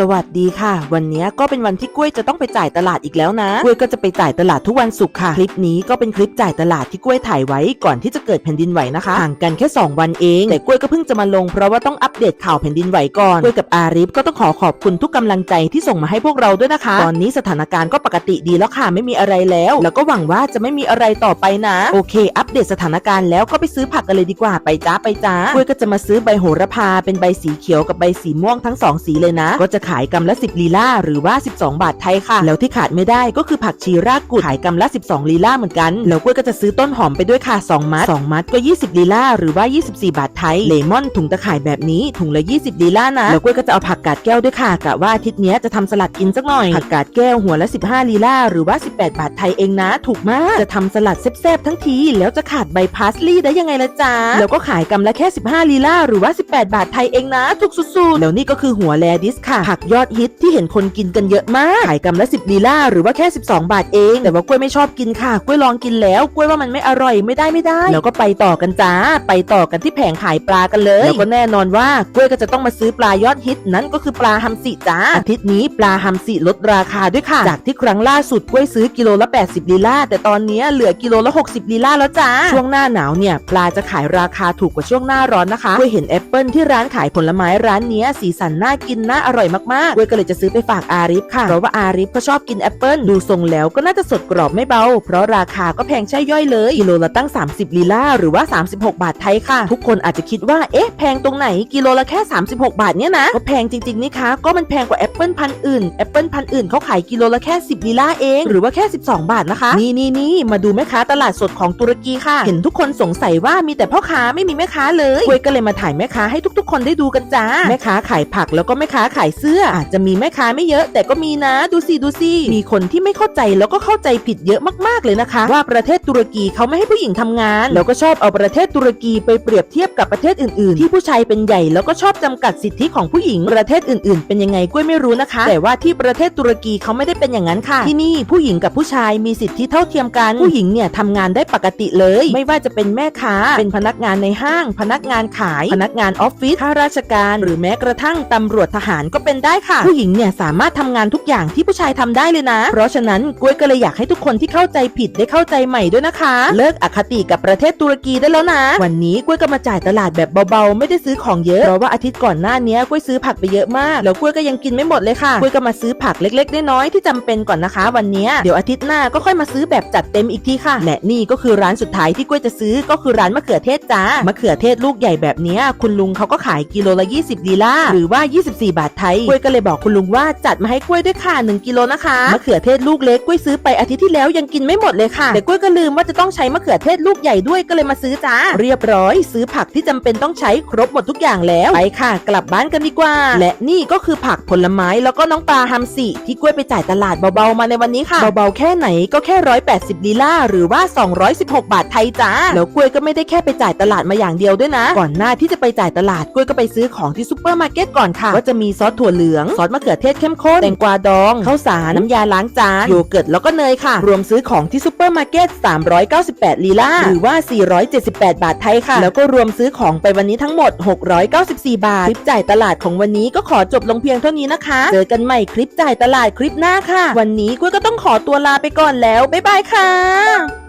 สวัสดีค่ะ วันนี้ก็เป็นวันที่กล้วยจะต้องไปจ่ายตลาดอีกแล้วนะกล้วยก็จะไปจ่ายตลาดทุกวันศุกร์ค่ะคลิปนี้ก็เป็นคลิปจ่ายตลาดที่กล้วยถ่ายไว้ก่อนที่จะเกิดแผ่นดินไหวนะคะห่างกันแค่ 2 วันเอง แต่กล้วยก็เพิ่งจะมาลงเพราะว่าต้องอัปเดตข่าวแผ่นดินไหวก่อนกล้วยกับอาริฟก็ต้องขอขอบคุณทุกกำลังใจที่ส่งมาให้พวกเราด้วยนะคะ ตอนนี้สถานการณ์ก็ปกติดีแล้วค่ะไม่มีอะไรแล้ว แล้วก็หวังว่าจะไม่มีอะไรต่อไปนะ โอเค อัปเดตสถานการณ์แล้วก็ไปซื้อผักกันเลยดีกว่าไปจ้าไปจ้ากล้วยก็จะมาซื้อใบโหระพาเป็นใบสีเขียวกับใบสีม่วงทั้งสองสีเลยนะ ก็จะขายกำละ 10 ลีลาหรือว่า 12 บาทไทยค่ะ แล้วที่ขาดไม่ได้ก็คือผักชีรากกุดขายกำละ 12 ลีลาเหมือนกัน แล้วกล้วยก็จะซื้อต้นหอมไปด้วยค่ะ 2 มัด 2 มัดก็ 20 ลีลาหรือว่า 24 บาทไทย เลมอนถุงตะข่ายแบบนี้ถุงละ 20 ลีลานะ แล้วกล้วยก็จะเอาผักกาดแก้วด้วยค่ะกะว่าอาทิตย์นี้จะทำสลัดกินสักหน่อย ผักกาดแก้วหัวละ 15 ลีลาหรือว่า 18 บาทไทยเองนะ ถูกมาก จะทำสลัดแซ่บๆทั้งที แล้วจะขาดใบพาสลีย์ได้ยังไงล่ะจ๊ะ แล้วก็ขายกำละแค่ 15 ลีลาหรือว่า 18 บาทไทยเองนะ ถูกสุดๆ แล้วนี่ก็คือหัวแลดิสค่ะผักยอดฮิตที่เห็นคนกินกันเยอะมาก ขายกำละ 10ลีล่าหรือว่าแค่ 12 บาทเอง แต่ว่ากล้วยไม่ชอบกินค่ะ กล้วยลองกินแล้วกล้วยว่ามันไม่อร่อยไม่ได้ไม่ได้ แล้วก็ไปต่อกันจ้า ไปต่อกันที่แผงขายปลากันเลย แล้วก็แน่นอนว่ากล้วยก็จะต้องมาซื้อปลายอดฮิตนั่นก็คือปลาฮัมสิจ้าอาทิตย์นี้ปลาฮัมสิลดราคาด้วยค่ะ จากที่ครั้งล่าสุดกล้วยซื้อกิโลละ 80ลีล่าแต่ตอนนี้เหลือกิโลละ 60ลีล่าแล้วจ้าช่วงหน้าหนาวเนี่ยปลาจะขายราคาถูกกว่าช่วงหน้าร้อนนะคะกล้วยเห็นแอปเปิลที่ร้านขายผลไม้ร้านนี้สีสันน่ากินน่าอร่อยมากๆกล้วยก็เลยจะซื้อไปฝากอาริฟค่ะเพราะว่าอาริฟก็ชอบกินแอปเปิลดูทรงแล้วก็น่าจะสดกรอบไม่เบา เพราะราคาก็แพงใช่ย่อยเลยกิโลละตั้ง 30 ลีลาหรือว่า 36 บาทไทยค่ะ ทุกคนอาจจะคิดว่าเอ๊ะแพงตรงไหนกิโลละแค่ 36 บาทเนี่ยนะก็แพงจริงๆนี่คะก็มันแพงกว่าแอปเปิลพันอื่นแอปเปิลพันอื่นเขาขายกิโลละแค่ 10ลีลาเองหรือว่าแค่ 12 บาทนะคะ นี่นี่นี่มาดูแม่ค้าตลาดสดของตุรกีค่ะ เห็นทุกคนสงสัยว่ามีแต่พ่อค้าไม่มีแม่ค้าเลยกล้วยก็เลยมาถ่ายแม่ค้าให้ทุกๆ คนได้ดูกันจ้าแม่ค้าขายผักแล้วก็แม่ค้าขายเสื้อ อาจจะมีแม่ค้าไม่เยอะ แต่ก็มีนะดูสิดูสิมีคนที่ไม่เข้าใจแล้วก็เข้าใจผิดเยอะมากๆเลยนะคะ ว่าประเทศตุรกีเขาไม่ให้ผู้หญิงทำงาน แล้วก็ชอบเอาประเทศตุรกีไปเปรียบเทียบกับประเทศอื่นๆ ที่ผู้ชายเป็นใหญ่แล้วก็ชอบจำกัดสิทธิของผู้หญิงประเทศอื่นๆ เป็นยังไงกล้วยไม่รู้นะคะ แต่ว่าที่ประเทศตุรกีเขาไม่ได้เป็นอย่างนั้นค่ะ ที่นี่ผู้หญิงกับผู้ชายมีสิทธิเท่าเทียมกันผู้หญิงเนี่ยทำงานได้ปกติเลย ไม่ว่าจะเป็นแม่ค้าเป็นพนักงานในห้าง พนักงานขาย พนักงานออฟฟิศข้าราชการ หรือแม้กระทั่งตำรวจทหารก็เป็นได้ค่ะ ผู้หญิงเนี่ยสามารถทำงานทุกอย่างที่ผู้ชายทำได้เลยนะ เพราะฉะนั้นกล้วยก็เลยอยากให้ทุกคนที่เข้าใจผิดได้เข้าใจใหม่ด้วยนะคะ เลิกอคติกับประเทศตุรกีได้แล้วนะ วันนี้กล้วยก็มาจ่ายตลาดแบบเบาๆ ไม่ได้ซื้อของเยอะเพราะว่าอาทิตย์ก่อนหน้านี้กล้วยซื้อผักไปเยอะมากแล้วกล้วยก็ยังกินไม่หมดเลยค่ะกล้วยก็มาซื้อผักเล็กๆน้อยๆที่จำเป็นก่อนนะคะ วันนี้เดี๋ยวอาทิตย์หน้าก็ค่อยมาซื้อแบบจัดเต็มอีกทีค่ะและนี่ก็คือร้านสุดท้ายที่กล้วยจะซื้อก็คือร้านมะเขือเทศจ้ามะเขือเทศลูกใหญ่แบบนี้คุณลุงเขาก็ขายกิโลละ 20ลีลาหรือว่า 24 บาทไทยล้วยก็เลยบอกคุณลุงว่าจัดมาให้กล้วยด้วยค่ะ1กิโลนะคะมะเขือเทศลูกเล็กกล้วยซื้อไปอาทิตย์ที่แล้วยังกินไม่หมดเลยค่ะแต่กล้วยก็ลืมว่าจะต้องใช้มะเขือเทศลูกใหญ่ด้วยก็เลยมาซื้อจ้า เรียบร้อย ซื้อผักที่จำเป็นต้องใช้ครบหมดทุกอย่างแล้วไปค่ะ กลับบ้านกันดีกว่า และนี่ก็คือผักผลไม้แล้วก็น้องปลาฮัมสิที่กล้วยไปจ่ายตลาดเบาๆมาในวันนี้ค่ะเบาๆแค่ไหนก็แค่180ลีลาหรือว่า 216 บาทไทยจ้าแล้วกล้วยก็ไม่ได้แค่ไปจ่ายตลาดมาอย่างเดียวด้วยนะ ก่อนหน้าที่จะไปจ่ายตลาดกล้วยก็ไปซื้อของที่ซุปเปอร์มาร์เก็ตก่อนค่ะว่าจะมีซอสถั่วเหลือง ซอสมะเขือเทศเข้มข้น แตงกวาดองข้าวสารน้ำยาล้างจานโยเกิร์ตแล้วก็เนยค่ะ รวมซื้อของที่ซุปเปอร์มาร์เก็ต 398 ลีลาหรือว่า 478 บาทไทยค่ะ แล้วก็รวมซื้อของไปวันนี้ทั้งหมด 694 บาท คลิปจ่ายตลาดของวันนี้ก็ขอจบลงเพียงเท่านี้นะคะ เจอกันใหม่คลิปจ่ายตลาดคลิปหน้าค่ะ วันนี้กล้ยก็ต้องขอตัวลาไปก่อนแล้ว บ๊ายบายค่ะ